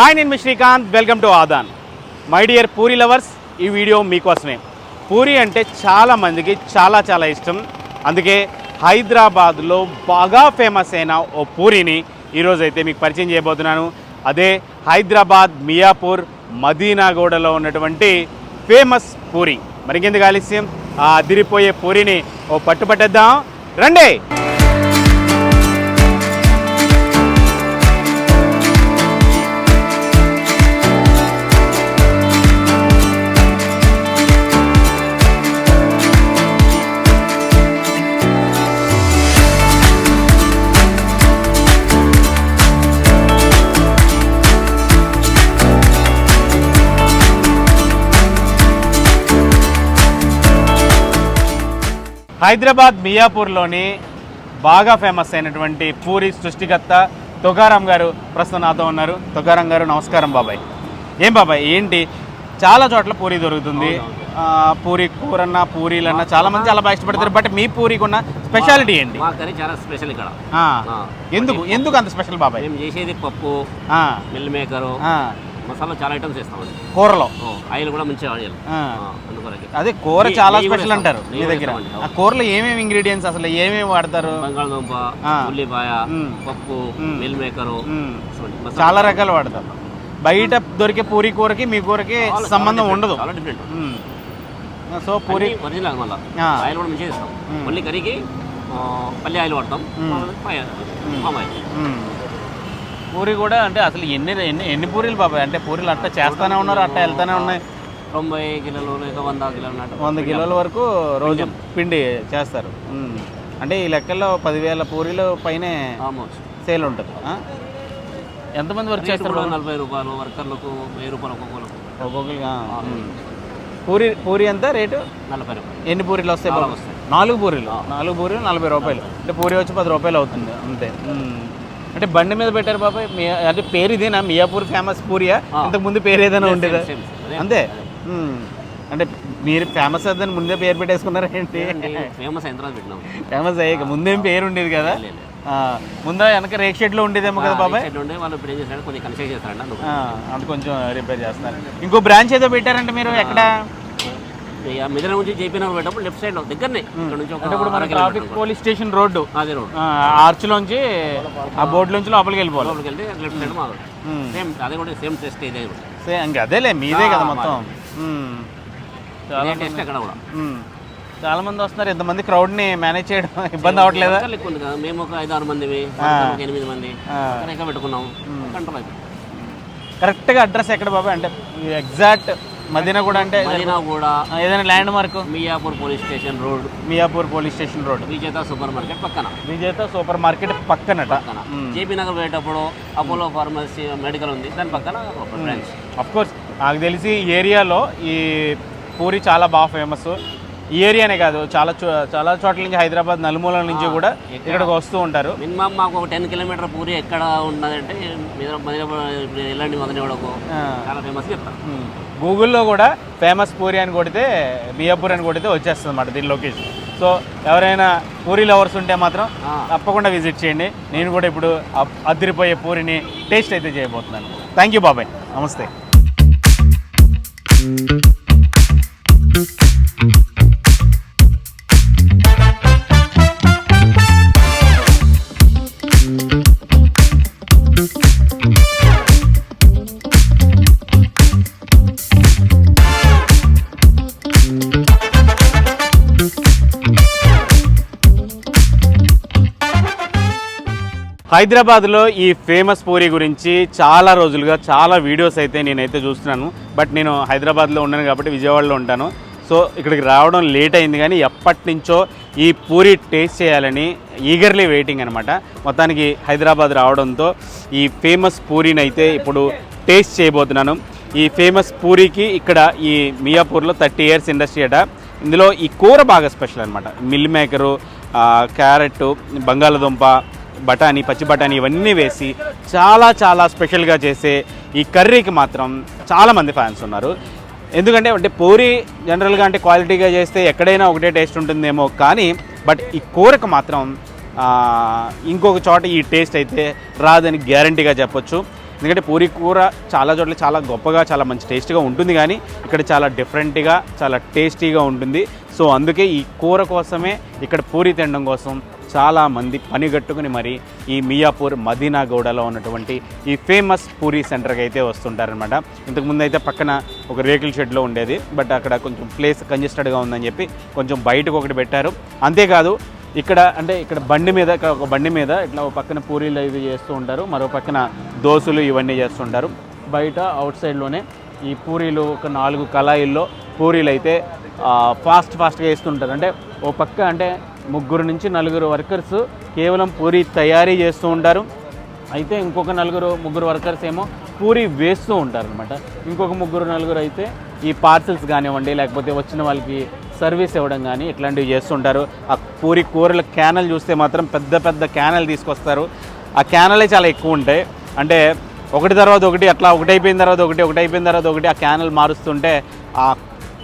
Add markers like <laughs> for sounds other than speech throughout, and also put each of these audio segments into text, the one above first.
Hi నేను మీ Srikanth. Welcome to ఆదాన్. మై డియర్ పూరి లవర్స్ ఈ వీడియో మీకోసమే. పూరి అంటే చాలా మందికి చాలా చాలా ఇష్టం. అందుకే హైదరాబాద్లో బాగా ఫేమస్ అయిన ఓ పూరిని ఈరోజు అయితే మీకు పరిచయం చేయబోతున్నాను. అదే హైదరాబాద్ మియాపూర్ మదీనాగూడలో ఉన్నటువంటి ఫేమస్ పూరి. మరికెందుకు ఆలస్యం? ఆ అదిరిపోయే పూరిని ఓ పట్టుపట్టేద్దాం. రండి! హైదరాబాద్ మియాపూర్లోని బాగా ఫేమస్ అయినటువంటి పూరి సృష్టికర్త తుకారాం గారు ప్రస్తుతం నాతో ఉన్నారు. తుకారాం గారు నమస్కారం బాబాయ్. ఏం బాబాయ్ ఏంటి? చాలా చోట్ల పూరి దొరుకుతుంది. పూరి కూరన్న పూరీలన్న చాలా మంది చాలా బాగా ఇష్టపడతారు. బట్ మీ పూరికి ఉన్న స్పెషాలిటీ ఏంటి? చాలా స్పెషల్ ఇక్కడ. ఎందుకు? ఎందుకు అంత స్పెషల్ బాబాయ్? మేము చేసేది పప్పు మిల్ మేకరు మసాలా చాలా ఐటమ్స్ చేస్తామండి కూరలో? ఆయిల్ కూడా మంచిగా ఆయిల్. అదే కూర చాలా స్పెషల్ అంటారు. మీ దగ్గర. వేస్తామండి. ఆ కూరలో ఏమేమి ఇంగ్రీడియంట్స్ అసలు ఏమేమి వాడతారు? బంగాళదుంప. ఉల్లిపాయ. పప్పు. మిల్ మేకరు చాలా రకాలు వాడతాం బయట దొరికే పూరి కూరకి మీ కూరకి సంబంధం ఉండదు. చాలా డిఫరెంట్. సో పూరి ఒరిజినల్ మళ్ళీ. ఆయిల్ కూడా మంచిగా చేస్తాం మ్. మళ్ళీ కర్రీకి పల్లి ఆయిల్ వాడతాం. Palm oil. పూరి కూడా అంటే అసలు ఎన్ని ఎన్ని ఎన్ని పూరీలు బాబాయ్ అంటే పూరీలు అట్ట చేస్తానే ఉన్నారు అట్ట వెళ్తానే ఉన్నాయి. తొంభై కిలోలు వంద కిలోలు. వంద కిలోల వరకు రోజు పిండి చేస్తారు. అంటే ఈ లెక్కల్లో పదివేల పూరీలు పైనే సేల్ ఉంటుంది? ఎంతమంది వర్క్ చేస్తారు బాబు? నలభై రూపాయలు వర్కర్లకు వెయ్యి రూపాయలు ఒక్కొక్కరు. మ్మ్. పూరి పూరి ఎంత రేటు? నలభై రూపాయలు. ఎన్ని పూరీలు వస్తాయి నాలుగు బాబు? పూరీలు? నాలుగు పూరీలు నలభై రూపాయలు. అంటే పూరి వచ్చి పది రూపాయలు అవుతుంది. అంతే. అంటే బండి మీద పెట్టారు బాబాయ్. అంటే పేరు ఇదేనా? మియాపూర్ ఫేమస్ పూరియా. ఇంతకు ముందు పేరు ఏదైనా ఉండేదా. అంతే. అంటే మీరు ఫేమస్ అదని ముందే పేరు పెట్టేసుకున్నారా ఏంటి? ఫేమస్ అయిన తర్వాత పెట్టినాం. ఫేమస్ అయ్యాక ముందేం పేరు ఉండేది కదా? ముందా వెనక రేక్ షెడ్లో ఉండేదేమో కదా బాబాయ్? వాళ్ళు ఇప్పుడు ఏం చేస్తారంటే కొంచెం చేస్తారంట అది కొంచెం రిపేర్ చేస్తున్నారు. ఇంకో బ్రాంచ్ ఏదో పెట్టారంటే మీరు ఎక్కడ? మిదిల నుంచి జేపీ నగర్ పెట్టప్పుడు లెఫ్ట్ సైడ్ దగ్గరనే. ఇక్కడ నుంచి ఒక అంటే ఇప్పుడు మన అర ట్రాఫిక్ పోలీస్ స్టేషన్ రోడ్డు. అదే రోడ్ ఆర్చ్లోంచి ఆ బోర్డులోంచి లోపలికి వెళ్ళిపోవాలి. లోపలికి వెళ్తే లెఫ్ట్ సైడ్. సేమ్ అదే కూడా సేమ్ టెస్ట్ ఇదే కూడా. సే ఇంక అదేలే మీదే కదా మొత్తం. చాలా ఇదే టెస్ట్ అక్కడ కూడా. చాలా మంది వస్తున్నారు ఇంతమంది crowd ని మేనేజ్ చేయడం <laughs> ఇబ్బంది అవ్వట్లేదా? వర్కర్లు ఎక్కువ ఉంది కదా మేము ఒక ఐదు ఆరు మంది ఎనిమిది మంది ఆ. అక్కడ ఎక్కడ పెట్టుకున్నాం కంట్రోల్ అయిపోయింది. కరెక్ట్గా అడ్రస్ ఎక్కడ బాబాయ్? అంటే ఎగ్జాక్ట్ మదీనా కూడా అంటే మదీనా కూడా. ఏదైనా landmark? Miyapur police station road. Miyapur police station road. Vijetha supermarket పక్కన. Vijetha super market పక్కనట. పక్కన. జేపీ నగర్ పోయేటప్పుడు అపోలో ఫార్మసీ మెడికల్ ఉంది. దాని పక్కన బ్రాంచ్. అఫ్ కోర్స్ నాకు తెలిసి ఈ ఏరియాలో ఈ పూరి చాలా బాగా ఫేమస్ ఈ ఏరియానే కాదు చాలా చో చాలా చోట్ల నుంచి హైదరాబాద్ నలుమూలల నుంచి కూడా ఇక్కడికి వస్తూ ఉంటారు. మినిమం మాకు ఒక టెన్ కిలోమీటర్ పూరి ఎక్కడ ఉన్నదంటే ఎల్లండి ఆ, చాలా ఫేమస్ చెప్తాను. గూగుల్లో కూడా ఫేమస్ పూరి అని కొడితే మియాపూర్ అని కొడితే వచ్చేస్తుంది అన్నమాట దీని లొకేషన్ సో ఎవరైనా పూరి లవర్స్ ఉంటే మాత్రం. తప్పకుండా విజిట్ చేయండి. నేను కూడా ఇప్పుడు అదిరిపోయే పూరిని టేస్ట్ అయితే చేయబోతున్నాను. థ్యాంక్ యూ బాబాయ్. నమస్తే. హైదరాబాద్లో ఈ ఫేమస్ పూరి గురించి చాలా రోజులుగా చాలా వీడియోస్ అయితే నేనైతే చూస్తున్నాను. బట్ నేను హైదరాబాద్లో ఉన్నాను కాబట్టి విజయవాడలో ఉంటాను. సో ఇక్కడికి రావడం లేట్ అయింది కానీ ఎప్పటి నుంచో ఈ పూరి టేస్ట్ చేయాలని ఈగర్లీ వెయిటింగ్ అనమాట మొత్తానికి హైదరాబాద్ రావడంతో ఈ ఫేమస్ పూరిని అయితే ఇప్పుడు టేస్ట్ చేయబోతున్నాను. ఈ ఫేమస్ పూరికి ఇక్కడ ఈ మియాపూర్లో థర్టీ ఇయర్స్ ఇండస్ట్రీ అట. ఇందులో ఈ కూర బాగా స్పెషల్ అనమాట మిల్ మేకరు క్యారెట్ బంగాళదుంప బఠానీ పచ్చి బఠానీ ఇవన్నీ వేసి చాలా చాలా స్పెషల్గా చేసే ఈ కర్రీకి మాత్రం చాలామంది ఫ్యాన్స్ ఉన్నారు. ఎందుకంటే అంటే పూరి జనరల్గా అంటే క్వాలిటీగా చేస్తే ఎక్కడైనా ఒకటే టేస్ట్ ఉంటుందేమో కానీ బట్ ఈ కూరకు మాత్రం ఇంకొక చోట ఈ టేస్ట్ అయితే రాదని గ్యారంటీగా చెప్పొచ్చు. ఎందుకంటే పూరి కూర చాలా చోట్ల చాలా గొప్పగా చాలా మంచి టేస్ట్గా ఉంటుంది కానీ ఇక్కడ చాలా డిఫరెంట్గా చాలా టేస్టీగా ఉంటుంది. సో అందుకే ఈ కూర కోసమే ఇక్కడ పూరి తినడం కోసం చాలా మంది పనిగట్టుకుని మరి ఈ మియాపూర్ మదీనా గౌడలో ఉన్నటువంటి ఈ ఫేమస్ పూరి సెంటర్కి అయితే వస్తుంటారనమాట ఇంతకుముందు అయితే పక్కన ఒక రేకుల షెడ్లో ఉండేది. బట్ అక్కడ కొంచెం ప్లేస్ కంజెస్టెడ్గా ఉందని చెప్పి కొంచెం బయటకు ఒకటి పెట్టారు. అంతేకాదు ఇక్కడ అంటే ఇక్కడ బండి మీద ఇక్కడ ఒక బండి మీద ఇట్లా ఒక పక్కన పూరీలు ఇవి చేస్తూ ఉంటారు. మరో పక్కన దోశలు ఇవన్నీ చేస్తుంటారు బయట అవుట్ సైడ్లోనే ఈ పూరీలు ఒక నాలుగు కళాయిల్లో పూరీలు అయితే ఫాస్ట్ ఫాస్ట్గా వేస్తుంటారు అంటే ఓ పక్క అంటే ముగ్గురు నుంచి నలుగురు వర్కర్స్ కేవలం పూరి తయారీ చేస్తూ ఉంటారు. అయితే ఇంకొక నలుగురు ముగ్గురు వర్కర్స్ ఏమో పూరి వేస్తూ ఉంటారు అనమాట ఇంకొక ముగ్గురు నలుగురు అయితే ఈ పార్సిల్స్ కానివ్వండి లేకపోతే వచ్చిన వాళ్ళకి సర్వీస్ ఇవ్వడం కానీ ఇట్లాంటివి చేస్తుంటారు ఆ పూరి కూరల క్యానల్ చూస్తే మాత్రం పెద్ద పెద్ద క్యానల్ తీసుకొస్తారు. ఆ క్యానలే చాలా ఎక్కువ ఉంటాయి. అంటే ఒకటి తర్వాత ఒకటి అట్లా ఒకటి అయిపోయిన తర్వాత ఒకటి ఒకటి అయిపోయిన తర్వాత ఒకటి ఆ క్యానల్ మారుస్తుంటే ఆ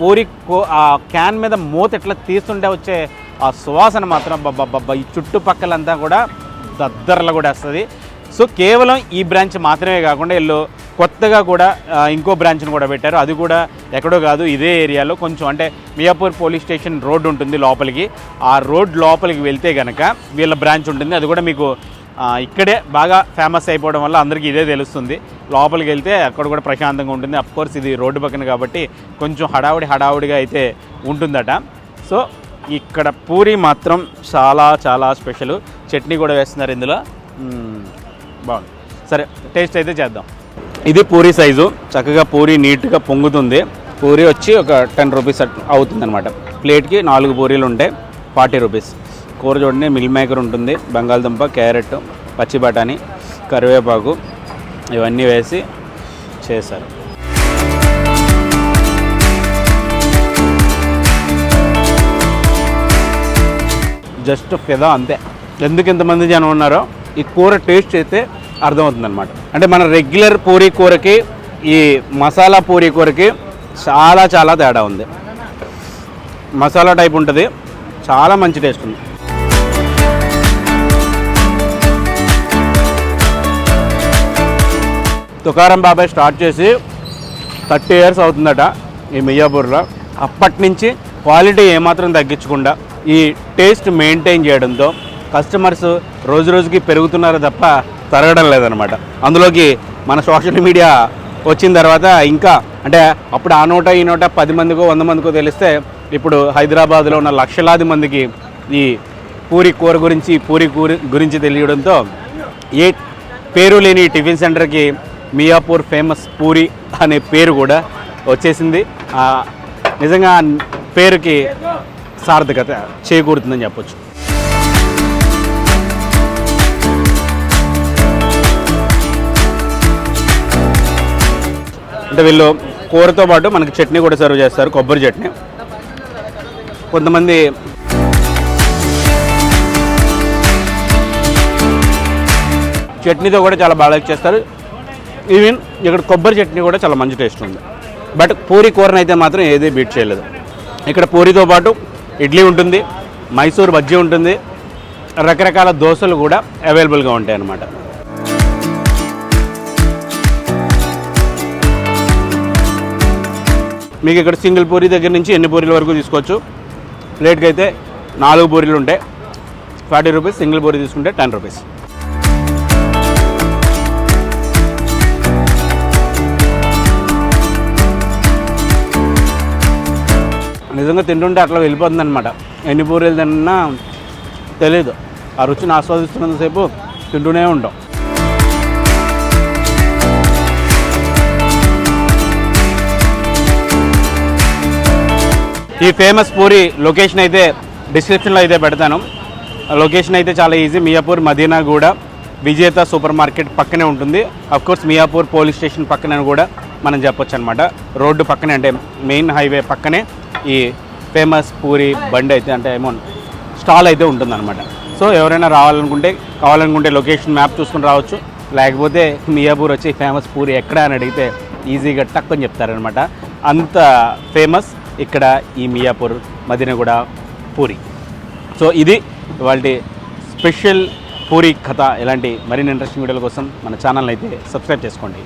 పూరి కో- ఆ క్యాన్ మీద మూత ఎట్లా తీస్తుంటే వచ్చే ఆ సువాసన మాత్రం బబ్బా ఈ చుట్టుపక్కలంతా కూడా దద్దరలు కూడా వస్తుంది. సో కేవలం ఈ బ్రాంచ్ మాత్రమే కాకుండా వీళ్ళు కొత్తగా కూడా ఇంకో బ్రాంచ్ని కూడా పెట్టారు. అది కూడా ఎక్కడో కాదు ఇదే ఏరియాలో కొంచెం అంటే మియాపూర్ పోలీస్ స్టేషన్ రోడ్ ఉంటుంది లోపలికి. ఆ రోడ్ లోపలికి వెళ్తే కనుక వీళ్ళ బ్రాంచ్ ఉంటుంది. అది కూడా మీకు ఇక్కడే బాగా ఫేమస్ అయిపోవడం వల్ల అందరికీ ఇదే తెలుస్తుంది. లోపలికి వెళ్తే అక్కడ కూడా ప్రశాంతంగా ఉంటుంది. అఫ్ కోర్స్ ఇది రోడ్డు పక్కన కాబట్టి కొంచెం హడావుడి హడావుడిగా అయితే ఉంటుందట. సో ఇక్కడ పూరి మాత్రం చాలా చాలా స్పెషల్. చట్నీ కూడా వేస్తున్నారు ఇందులో. బాగుంది. సరే టేస్ట్ అయితే చేద్దాం. ఇది పూరి సైజు. చక్కగా పూరి నీట్గా పొంగుతుంది. పూరి వచ్చి ఒక టెన్ రూపీస్ అవుతుంది అనమాట ప్లేట్కి నాలుగు పూరీలు ఉంటాయి ఫార్టీ రూపీస్. కూర చూడండి మిల్ మేకర్ ఉంటుంది. బంగాళదుంప క్యారెట్ పచ్చి బఠానీ కరివేపాకు ఇవన్నీ వేసి చేశారు. జస్ట్ ఫిదా అంతే. ఎందుకు ఇంతమంది జనం ఉన్నారో ఈ కూర టేస్ట్ అయితే అర్థమవుతుందన్నమాట. అంటే మన రెగ్యులర్ పూరీ కూరకి ఈ మసాలా పూరీ కూరకి చాలా చాలా తేడా ఉంది. మసాలా టైప్ ఉంటుంది. చాలా మంచి టేస్ట్ ఉంది. తుకారం బాబాయ్ స్టార్ట్ చేసి థర్టీ ఇయర్స్ అవుతుందట ఈ మియాపూర్లో. అప్పటి నుంచి క్వాలిటీ ఏమాత్రం తగ్గించకుండా ఈ టేస్ట్ మెయింటైన్ చేయడంతో కస్టమర్స్ రోజు రోజుకి పెరుగుతున్నారు తప్ప తరగడం లేదనమాట అందులోకి మన సోషల్ మీడియా వచ్చిన తర్వాత ఇంకా అంటే అప్పుడు ఆ నోట ఈ నోట పది మందికో వంద మందికో తెలిస్తే ఇప్పుడు హైదరాబాద్లో ఉన్న లక్షలాది మందికి ఈ పూరి కూర గురించి పూరి కూర గురించి తెలియడంతో ఏ పేరు లేని టిఫిన్ సెంటర్కి మియాపూర్ ఫేమస్ పూరి అనే పేరు కూడా వచ్చేసింది. నిజంగా పేరుకి సార్థకత చేకూరుతుందని చెప్పొచ్చు. అంటే వీళ్ళు కూరతో పాటు మనకి చట్నీ కూడా సర్వ్ చేస్తారు కొబ్బరి చట్నీ. కొంతమంది చట్నీతో కూడా చాలా బాగా చేస్తారు. ఈవెన్ ఇక్కడ కొబ్బరి చట్నీ కూడా చాలా మంచి టేస్ట్ ఉంది. బట్ పూరి కూరని అయితే మాత్రం ఏది బీట్ చేయలేదు. ఇక్కడ పూరితో పాటు ఇడ్లీ ఉంటుంది మైసూర్ బజ్జీ ఉంటుంది రకరకాల దోశలు కూడా అవైలబుల్గా ఉంటాయి అన్నమాట మీకు ఇక్కడ సింగిల్ పూరి దగ్గర నుంచి ఎన్ని పూరీల వరకు తీసుకోవచ్చు? ప్లేట్కి అయితే నాలుగు పూరీలు ఉంటాయి. ఫార్టీ రూపీస్ సింగిల్ పూరి తీసుకుంటే టెన్ రూపీస్. నిజంగా తింటుంటే అట్లా వెళ్ళిపోతుంది అనమాట ఎన్ని పూరీలు తిన్నా తెలియదు ఆ రుచిని ఆస్వాదిస్తున్నంతసేపు తింటూనే ఉంటాం. ఈ ఫేమస్ పూరి లొకేషన్ అయితే డిస్క్రిప్షన్లో అయితే పెడతాను. ఆ లొకేషన్ అయితే చాలా ఈజీ. మియాపూర్ కూడా విజేత సూపర్ మార్కెట్ పక్కనే ఉంటుంది. Of course Miyapur police station పక్కనే కూడా మనం చెప్పొచ్చు అనమాట రోడ్డు పక్కనే అంటే మెయిన్ హైవే పక్కనే ఈ ఫేమస్ పూరి బండి అయితే అంటే ఏమో స్టాల్ అయితే ఉంటుందన్నమాట. సో ఎవరైనా రావాలనుకుంటే కావాలనుకుంటే లొకేషన్ మ్యాప్ చూసుకుని రావచ్చు. లేకపోతే మియాపూర్ వచ్చి ఫేమస్ పూరి ఎక్కడ అని అడిగితే ఈజీగా టక్ అని చెప్తారనమాట అంత ఫేమస్ ఇక్కడ ఈ మియాపూర్ మదినగూడ పూరి. సో ఇది వాళ్ళ స్పెషల్ పూరి కథ. ఇలాంటి మరిన్ని ఇంట్రెస్టింగ్ వీడియోల కోసం మన ఛానల్ అయితే సబ్స్క్రైబ్ చేసుకోండి.